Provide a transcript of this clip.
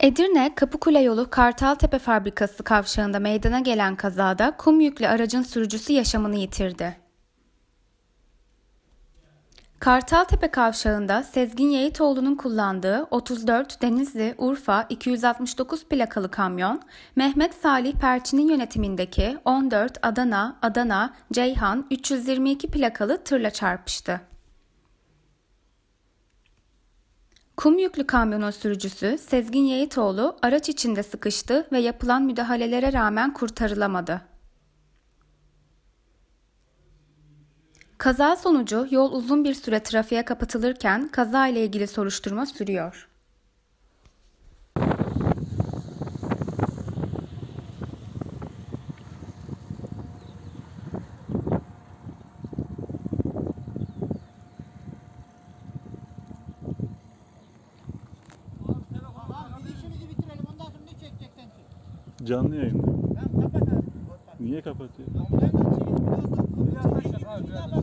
Edirne Kapıkule yolu Kartaltepe Fabrikası kavşağında meydana gelen kazada kum yüklü aracın sürücüsü yaşamını yitirdi. Kartaltepe kavşağında Sezgin Yeğitoğlu'nun kullandığı 34 Denizli Urfa 269 plakalı kamyon, Mehmet Salih Perçin'in yönetimindeki 14 Adana Adana Ceyhan 322 plakalı tırla çarpıştı. Kum yüklü kamyonun sürücüsü Sezgin Yeğitoğlu araç içinde sıkıştı ve yapılan müdahalelere rağmen kurtarılamadı. Kaza sonucu yol uzun bir süre trafiğe kapatılırken kaza ile ilgili soruşturma sürüyor. Canlı yayında. Niye kapatıyor?